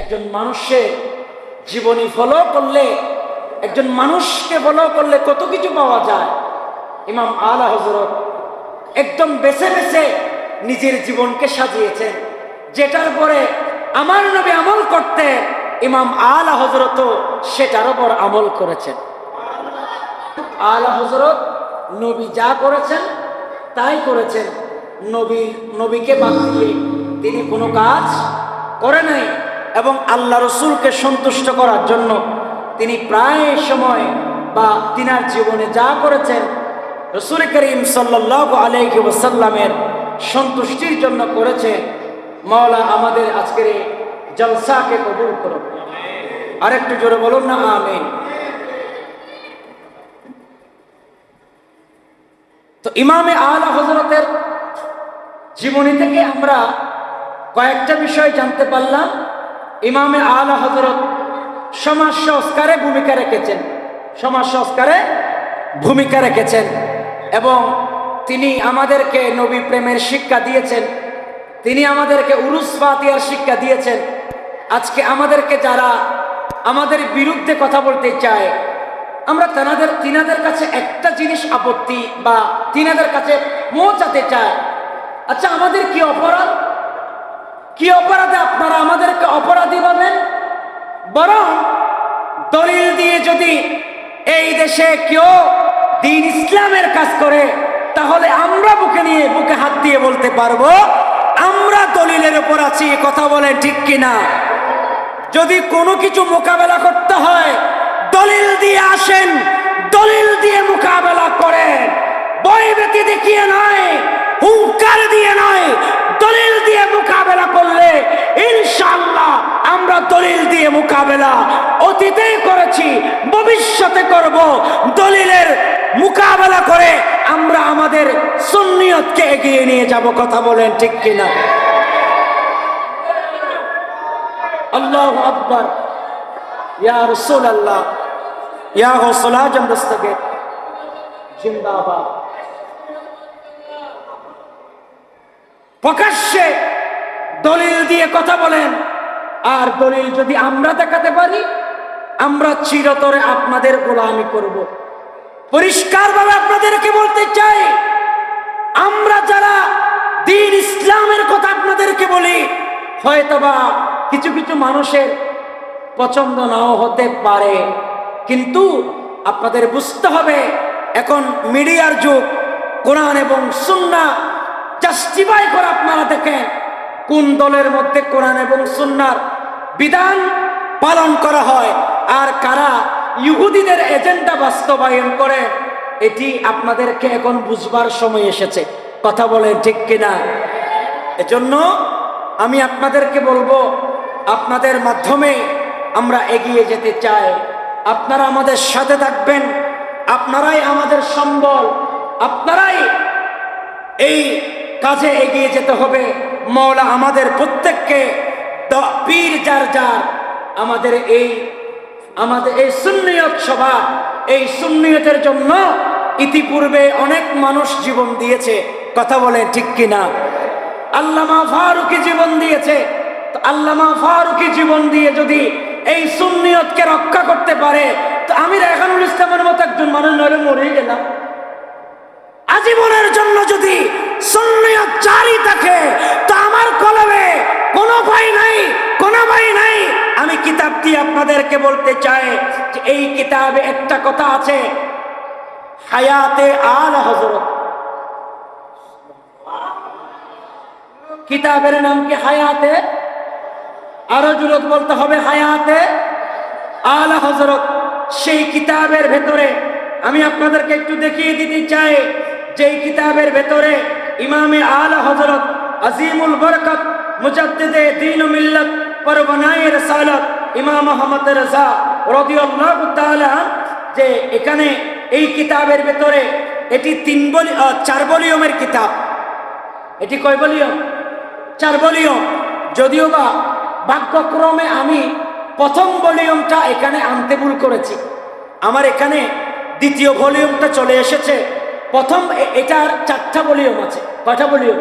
একজন মানুষের জীবনী ফলো করলে, একজন মানুষকে ফলো করলে কত কিছু পাওয়া যায়? ইমাম আলা হজরত একদম বেছে বেছে নিজের জীবনকে সাজিয়েছেন। যেটার পরে আমার নবী আমল করতে ইমাম আলা হজরত সেটার ওপর আমল করেছেন। আলা হজরত নবী যা করেছেন, তাই করেছেন। নবী, নবীকে বাদ দিয়ে তিনি কোনো কাজ করে নাই। এবং আল্লাহ রসুলকে সন্তুষ্ট করার জন্য তিনি প্রায় সময় বা তিনার জীবনে যা করেছেন, রসুল করিম সাল্লাহ আলাইহি ওসাল্লামের সন্তুষ্টির জন্য করেছে। মাওলা আমাদের আজকের এই জলসাকে কবুল করো আরেকটু জোরে বলুন না আমি তো ইমামে আলা হজরতের জীবনী থেকে আমরা কয়েকটা বিষয় জানতে পারলাম। ইমামে আলা হজরত সমাজ সংস্কারে ভূমিকা রেখেছেন। সমাজ সংস্কারে ভূমিকা রেখেছেন এবং তিনি আমাদেরকে নবী প্রেমের শিক্ষা দিয়েছেন। তিনি আমাদেরকে উরুস ফাতিয়ার শিক্ষা দিয়েছেন। আজকে আমাদেরকে যারা আমাদের বিরুদ্ধে কথা বলতে চায়, আমরা তেনাদের, তিনাদের কাছে একটা জিনিস আপত্তি বা তিনাদের কাছে পৌঁছাতে চাই আচ্ছা আমাদের কি অপরাধ? কি অপরাধে আপনারা আমাদেরকে অপরাধী পাবেন বরং দলিল দিয়ে যদি এই দেশে কেউ দিন ইসলামের কাজ করে, তাহলে আমরা বুকে নিয়ে বুকে হাত দিয়ে বলতে পারব, আমরা দলিলের উপর আছি কথা বলেন ঠিক কিনা? যদি কোনো কিছু মোকাবেলা করতে হয়, দলিল দিয়ে আসেন, দলিল দিয়ে মোকাবেলা করেন। বই ব্যক্তি দেখিয়ে নয়, হুঙ্কার দিয়ে নয় দলিল দিয়ে মোকাবেলা করলে ইনশাআল্লাহ আমরা দলিল দিয়ে মোকাবেলা অতীতেই করেছি, ভবিষ্যতে করব। দলিলের মোকাবেলা করে আমরা আমাদের সুন্নিয়তকে এগিয়ে নিয়ে যাব, কথা বলেন ঠিক কিনা? আল্লাহ আকবর। ইয়া রসুল আল্লাহ ইয়া আজম জিন্দাবাদ। প্রকাশ্যে দলিল দিয়ে কথা বলেন। আর দলিল যদি আমরা দেখাতে পারি, আমরা চিরতরে আপনাদের গোলামি করব। পরিষ্কারভাবে আপনাদেরকে বলতে চাই, আমরা যারা দিন ইসলামের কথা আপনাদেরকে বলি, হয়তোবা কিছু কিছু মানুষের পছন্দ নাও হতে পারে, কিন্তু আপনাদের বুঝতে হবে, এখন মিডিয়ার যুগ, কোরআন এবং সুন্না জাস্টিফাই করে আপনারা দেখেন কোন দলের মধ্যে কোরআন এবং সুন্নার বিধান পালন করা হয় আর কারা ইহুদিদের এজেন্ডা বাস্তবায়ন করে, এটি আপনাদেরকে এখন বুঝবার সময় এসেছে। কথা বলে ঠিক কিনা? এজন্য আমি আপনাদেরকে বলব, আপনাদের মাধ্যমে আমরা এগিয়ে যেতে চাই। আপনারা আমাদের সাথে থাকবেন, আপনারাই আমাদের সম্বল, আপনারাই এই কাজে এগিয়ে যেতে হবে। মৌলা আমাদের প্রত্যেককে পীর যার যার আমাদের এই আমাদের এই সুন্নিয়ত সভা, এই সুন্নিয়তের জন্য ইতিপূর্বে অনেক মানুষ জীবন দিয়েছে। কথা বলে ঠিক কিনা? আল্লামা ফারুকি জীবন দিয়েছে। আল্লামা ফারুকি জীবন দিয়ে যদি এই সুন্নিয়তকে রক্ষা করতে পারে, তো আমি রেখানুল ইসলামের মতো একজন মানুষ নইলে মরেই গেলাম। আজীবনের জন্য যদি তো আমার কলমে নাই নাই। আমি কিতাব দিয়ে আপনাদেরকে বলতে চাই এই কিতাবে একটা কথা আছে, হায়াতে আল হজরত কিতাবের নাম কি হায়াতে? আরও জুরত বলতে হবে, হায়াতে আল হজরত সেই কিতাবের ভেতরে, আমি আপনাদেরকে একটু দেখিয়ে দিতে চাই, যেই কিতাবের ভেতরে ইমামে আল হজরত আজিমুল বরকত, মুজাদ্দিদে দিন মিল্লত পরবনায় রসালত, ইমাম মোহাম্মদ রাজা রদিয়াল্লাহু তাআলা যে এখানে এই কিতাবের ভেতরে এটি তিন বলি চার বলিয়মের কিতাব। এটি কয় বলিয়ম চার বলিয়ম যদিও বা বাক্যক্রমে আমি প্রথম ভলিউমটা এখানে আনতে ভুল করেছি। আমার এখানে দ্বিতীয় ভলিউমটা চলে এসেছে। প্রথম এটার চারটা বলিয়ম আছে। কয়টা বলিয়ম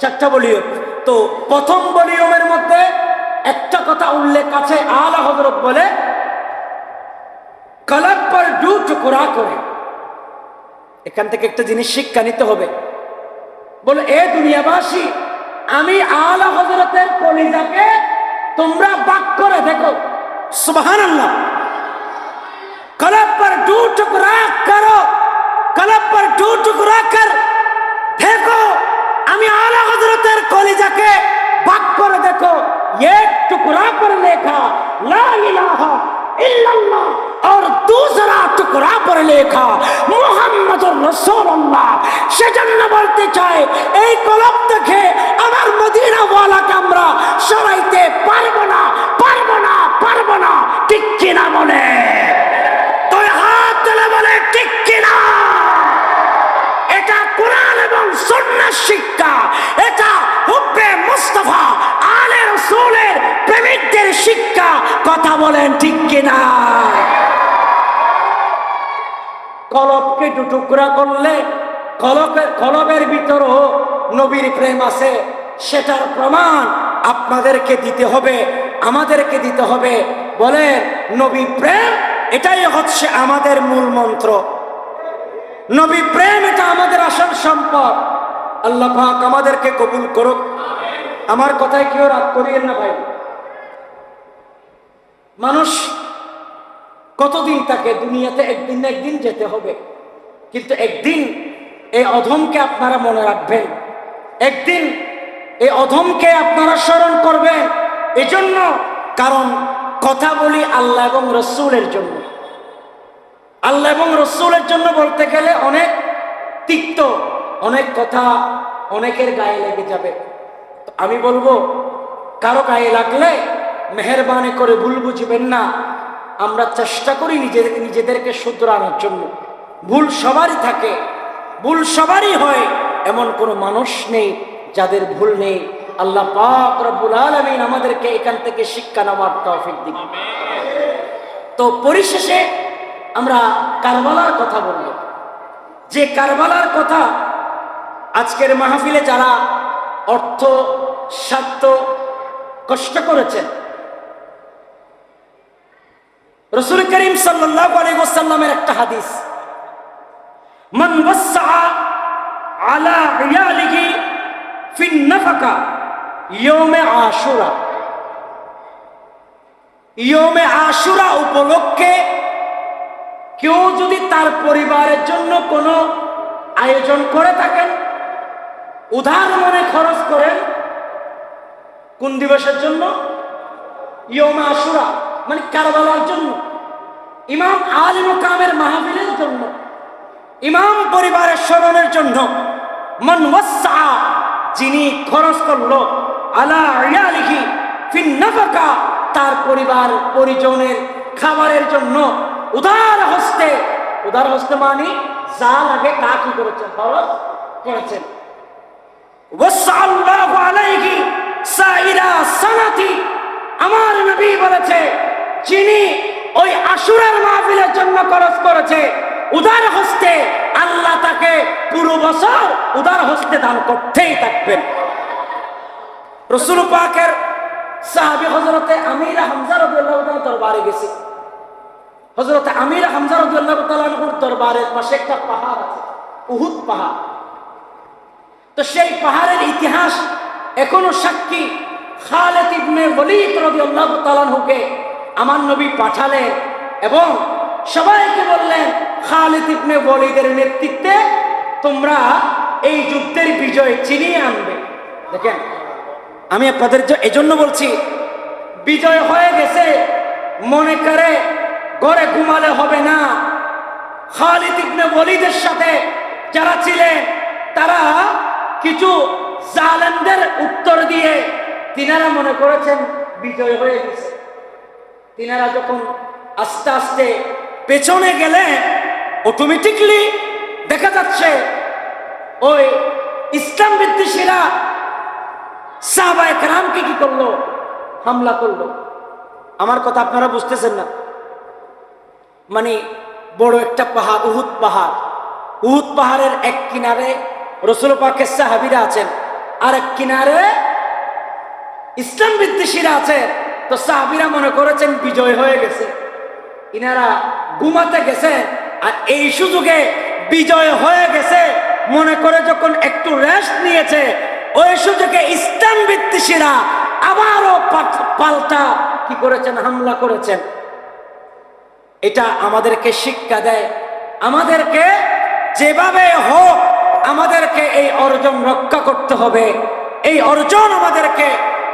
চারটা বলিয়ম তো প্রথম বলিয়মের মধ্যে একটা কথা উল্লেখ আছে, আল হজরত বলে কলক পর ডু টুকরা করে। এখান থেকে একটা জিনিস শিক্ষা নিতে হবে। বলে, এ দুনিয়াবাসী, আমি আলা হজরতের কলিজাকে তোমরা বাক করে দেখো। সুবাহ কলক পর ডু টুকরা করো। कलब पर दो टुकड़ा कर देखो আমি আলা হজরতের কলিজাকে বাক করে দেখো এক টুকরা पर लेखा ला इलाहा इल्लल्लाह और दूसरा टुकड़ा पर लेखा মোহাম্মদ রসুল্লাহ সেজন্য বলতে চাই এই কলব দেখে আমার মদিনা ওয়ালাকে আমরা সরাইতে পারবো না পারবো না পারবো না ঠিক কিনা মনে তুই হাত তুলে বলে ঠিক কিনা এটা এবং শিক্ষা। এটা হুব্বে মুস্তফা প্রেমিকদের শিক্ষা। কথা বলেন ঠিক কিনা? কলবকে দু টুকরা করলে কলবের কলবের ভিতরও নবীর প্রেম আছে। সেটার প্রমাণ আপনাদেরকে দিতে হবে, আমাদেরকে দিতে হবে। বলে নবী প্রেম, এটাই হচ্ছে আমাদের মূল মন্ত্র। নবী প্রেম, এটা আমাদের আসল সম্পদ। আল্লাহ পাক আমাদেরকে কবুল করুক। আমার কথায় কেউ রাগ করিয়েন না ভাই। মানুষ কতদিন তাকে দুনিয়াতে একদিন না একদিন যেতে হবে, কিন্তু একদিন এই অধমকে আপনারা মনে রাখবেন। একদিন এই অধমকে আপনারা স্মরণ করবেন। এজন্য কারণ কথা বলি আল্লাহ এবং রসুলের জন্য। আল্লাহ এবং রসুলের জন্য বলতে গেলে অনেক তিক্ত অনেক কথা অনেকের গায়ে লেগে যাবে। তো আমি বলব কারও গায়ে লাগলে মেহরবানি করে ভুল বুঝবেন না। আমরা চেষ্টা করি নিজেদের নিজেদেরকে শুধরানোর জন্য। ভুল সবারই থাকে ভুল সবারই হয়। এমন কোনো মানুষ নেই যাদের ভুল নেই। আল্লাহ পাক রব্বুল আলামিন আমাদেরকে এখান থেকে শিক্ষা নেওয়ার তৌফিক দিন তো পরিশেষে আমরা কারবালার কথা বলব। যে কারবালার কথা আজকের মাহফিলে যারা অর্থ, স্বার্থ কষ্ট করেছেন, রসুল করিম আলাইসাল্লামের একটা হাদিস, মান আলা আশুরা। আশুরা উপলক্ষে কেউ যদি তার পরিবারের জন্য কোনো আয়োজন করে থাকেন, উধার মনে খরচ করেন, কোন দিবসের জন্য? ইয়মে আশুরা মানে কারবালার জন্য। ইমাম আল মুকামের মাহফিলের জন্য। ইমাম পরিবারের স্মরণের জন্য। মন যিনি খরচ করল, আলা ইয়ালিহি ফিন তার পরিবার পরিজনের খাবারের জন্য। উদার হস্তে। উদার হস্তে মানে যা লাগে তা কি করেছেন? খরচ করেছেন। আমার নবী ওই জন্য করেছে, উদার হস্তে আল্লাহ তাকে উদার হস্তে সাহাবি হজরতে আমির হামজা রদুল্লাহ দরবারে গেছি। হজরতে আমির হামজা রদুল্লাহ দরবারের পাশে একটা পাহাড় আছে, উহুদ পাহাড়। তো সেই পাহাড়ের ইতিহাস এখনও সাক্ষী। খালেদ ইবনে ওয়ালিদ রাদিয়াল্লাহু তাআলাহুকে আমার নবী পাঠালেন এবং সবাইকে বললেন, খালিদ ইবনে ওয়ালিদের নেতৃত্বে তোমরা এই যুদ্ধের বিজয় চিনিয়ে আনবে। দেখেন, আমি আপনাদের এজন্য বলছি, বিজয় হয়ে গেছে, মনে করে ঘরে ঘুমালে হবে না। খালিদ ইবনে ওয়ালিদের সাথে যারা ছিলেন, তারা কিছু জালেমদের উত্তর দিয়ে তিনারা মনে করেছেন বিজয় হয়ে গেছে। তিনারা যখন আস্তে আস্তে পেছনে গেলে অটোমেটিকলি দেখা যাচ্ছে ওই ইসলাম বিদ্বেষীরা সাহবা একরামকে কি করল? হামলা করল। আমার কথা আপনারা বুঝতেছেন না। মানে বড় একটা পাহাড়, উহুদ পাহাড়। উহুদ পাহাড়ের এক কিনারে রসুল পাকের সাহাবিরা আছেন। আর এক কিনারে ইসলাম বিদ্বেষীরা আছে। তো সাহাবিরা মনে করেছেন বিজয় হয়ে গেছে। ইনারা ঘুমাতে গেছে আর এই সুযোগে বিজয় হয়ে গেছে। মনে করে যখন একটু রেস্ট নিয়েছে, ওই সুযোগে ইসলাম বিদ্বেষীরা আবারও পাল্টা কি করেছেন? হামলা করেছেন। এটা আমাদেরকে শিক্ষা দেয়। আমাদেরকে যেভাবে হোক আমাদেরকে এই অর্জন রক্ষা করতে হবে। এই অর্জন আমাদেরকে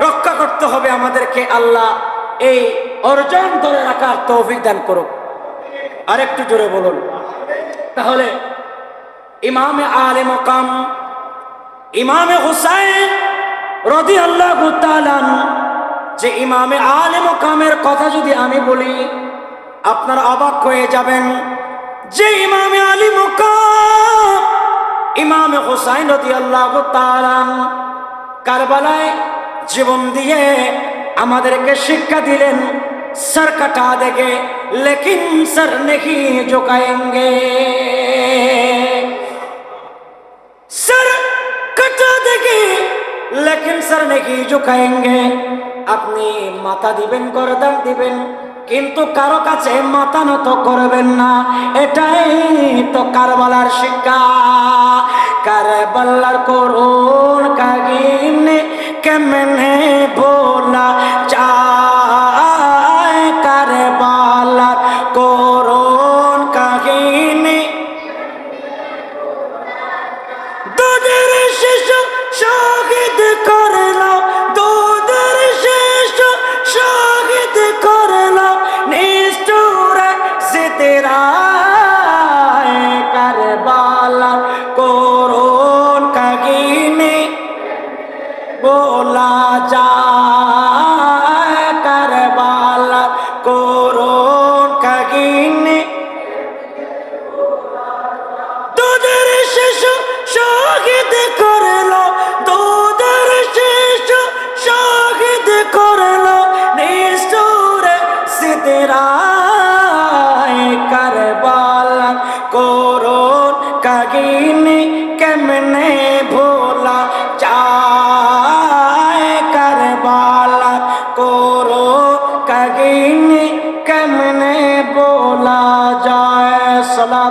রক্ষা করতে হবে। আমাদেরকে আল্লাহ এই অর্জন ধরে রাখার তৌফিক দান করুক। আরেকটু জোরে বলুন। তাহলে ইমামে আলে মকাম, ইমামে হুসাইন রদি আল্লাহ যে ইমামে আলে মকামের কথা যদি আমি বলি আপনার অবাক হয়ে যাবেন, যে ইমামে আলী মোকাম ইমামে হোসাইন রদি আল্লাহ তালান কারবালায় জীবন দিয়ে আমাদেরকে শিক্ষা দিলেন সর কটা দেগে লেকিন সর নেহি ঝুকায়েঙ্গে। সর কটা দেগে লেকিন সর নেহি ঝুকায়েঙ্গে। আপনি মাথা দিবেন, গরদান দিবেন কিন্তু কারও কাছে মাথা নত করবেন না। এটাই তো কারবালার শিক্ষা। কারবালার করুন কাগিনে কেমনে বলা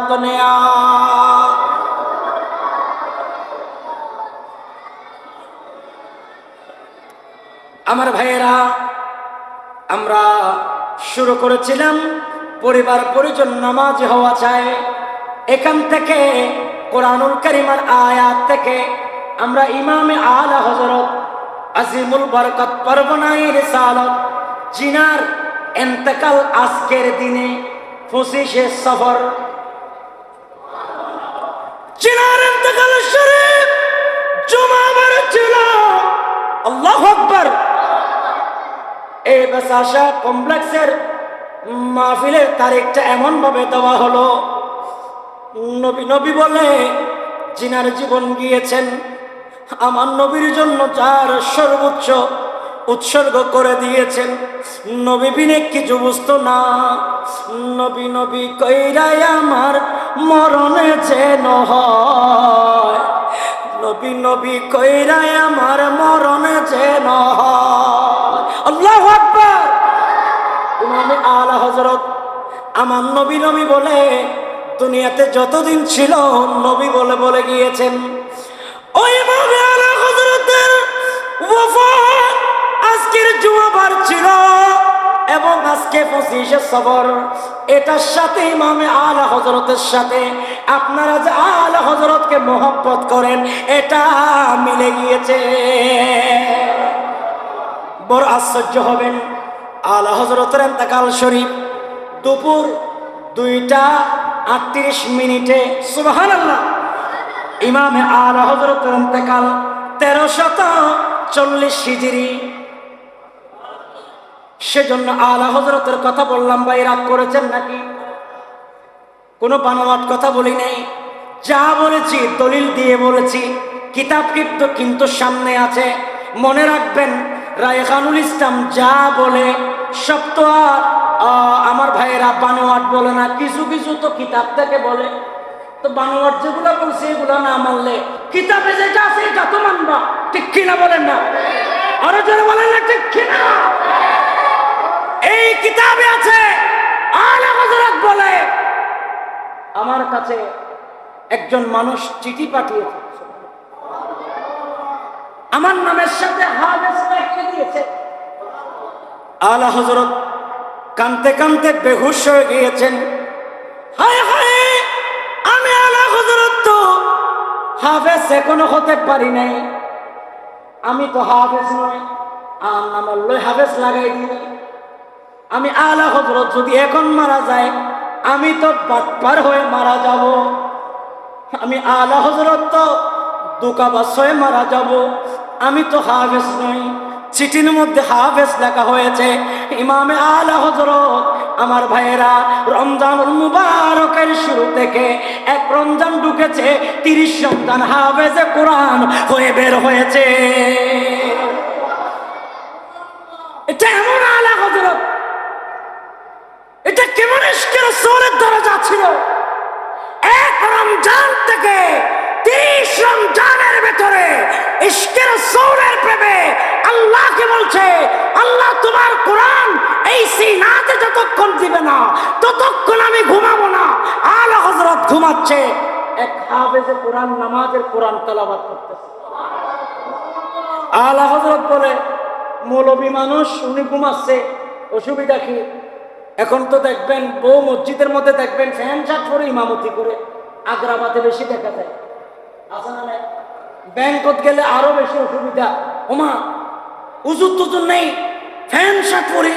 সলাত নেয়া আমার ভাইয়েরা, আমরা শুরু করেছিলাম পরিবার পরিজন নামাজ হওয়া চাই। এখান থেকে কোরআনুল করিমার আয়াত থেকে আমরা ইমামে আলা হজরত আজিমুল বরকত পরবনাই রিসালত, জিনার এন্তেকাল আজকের দিনে পঁচিশে সফর জিনার এন্তেকাল শরীফ জুমাবার ছিল আল্লাহ আকবার। এই বেসাশা কমপ্লেক্সের মাহফিলের তারিখটা এমন ভাবে দেওয়া হলো, নবী নবী বলে, জিনার জীবন গিয়েছেন। আমার নবীর জন্য যার সর্বোচ্চ উৎসর্গ করে দিয়েছেন। নবী বিনে কিছু বুঝতো না? নবী নবী কইরাই আমার মরণে যেন নবী নবী কইরাই আমার মরণে যেন হয়। আল্লাহু ইমামে আলা হজরত আমার নবী নবী বলে, দুনিয়াতে যতদিন ছিল, নবী বলে বলে গিয়েছেন। ওই ইমামে আলা হজরতের ওয়াফাত আজকের জুমাবার ছিল এবং আজকে পঁচিশে সবর। এটার সাথে ইমামে আলা হজরতের সাথে আপনারা যে আলা হজরতকে মোহব্বত করেন, এটা মিলে গিয়েছে। বড় আশ্চর্য হবেন, আলা হজরতের এন্তাকাল শরীফ দুপুর দুইটা আটত্রিশ মিনিটে। সুবাহান আল্লাহ ইমামে আলা হজরতের এন্তেকাল তেরো শত চল্লিশ হিজিরি। সেজন্য আলা হজরতের কথা বললাম, ভাই, রাগ করেছেন নাকি? কোনো বানোয়াট কথা বলি নাই। যা বলেছি, দলিল দিয়ে বলেছি, কিতাব কিন্তু কিন্তু সামনে আছে। মনে রাখবেন রায়খানুল ইসলাম যা বলে, সব তো আর আমার ভাইয়েরা বানোয়াট বলে না, কিছু কিছু তো কিতাব থেকে বলে। তো বানোয়াট যেগুলো বলছে, এগুলো না মানলে কিতাবে যেটা আছে, এটা তো মানবা। ঠিক কিনা বলেন না? আরও জোরে বলেন না, ঠিক কিনা? এই কিতাবে আছে, আলা বলে, আমার কাছে একজন মানুষ চিঠি পাঠিয়েছে। আমার নামের সাথে হাফেজ লিখে দিয়েছে। আলা হযরত কানতে কানতে বেহুশ হয়ে গিয়েছেন। হায় হায়, আমি আলা হযরত তো হাফেজ এখনও হতে পারি নাই। আমি তো হাফেজ নয় আর নাম লই হাফেজ লাগাই দিই আমি আলা হজরত যদি এখন মারা যায়, আমি তো বাটপার হয়ে মারা যাব। আমি আলা হজরত তো দুকাবাস হয়ে মারা যাব। আমি তো হাফেজ নই। চিঠির মধ্যে হাফেজ লেখা হয়েছে, ইমামে আলা হজরত আমার ভাইয়েরা, রমজানুল মুবারকের শুরু থেকে এক রমজান ঢুকেছে, তিরিশ রমজান হাফেজে কোরআন হয়ে বের হয়েছে। এটা এমন আলা এটা কেমন ইস্কের সোলের দরজা ছিল? এক রমজান থেকে তিরিশ রমজানের ভেতরে ইস্কের সোলের প্রেমে আল্লাহকে বলছে, আল্লাহ, তোমার কোরআন এই সিনাতে যতক্ষণ দিবে না, ততক্ষণ আমি ঘুমাবো না। আলা হজরত ঘুমাচ্ছে। এক কোরআন, নামাজের কোরআন তেলাবাদ করতেছে। আলা হজরত বলে, মৌলবী মানুষ, উনি ঘুমাচ্ছে, অসুবিধা কি? এখন তো দেখবেন বউ মসজিদের মধ্যে দেখবেন ফ্যান শার্ট পরে ইমামতি করে, আগ্রাবাদে বেশি দেখা যায়। আছে না ব্যাংকত গেলে আরও বেশি অসুবিধা। ওমা, উজুর তুজুর নেই, ফ্যান শার্ট পরি,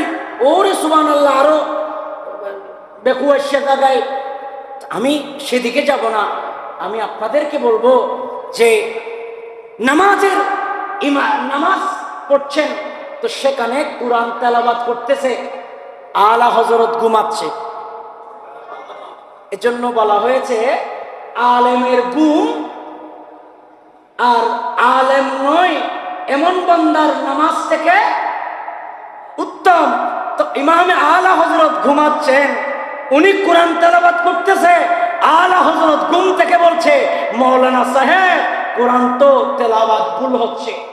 ওরে সুবান আল্লাহ আরও বেকুয়াশা জায়গায় আমি সেদিকে যাব না, আমি আপনাদেরকে বলব যে নামাজের ইমা, নামাজ পড়ছেন, তো সেখানে কোরআন তেলাবাদ করতেছে। আলা হজরত ঘুমাচ্ছে। এজন্য বলা হয়েছে, আলেমের গুম আর আলেম নয়, এমন বান্দার নামাজ থেকে উত্তম। তো ইমামে আলা হজরত ঘুমাচ্ছেন, উনি কোরআন তেলাবাদ করতেছে, আলা হজরত ঘুম থেকে বলছে, মৌলানা সাহেব, কোরআন তো তেলাবাদ ভুল হচ্ছে।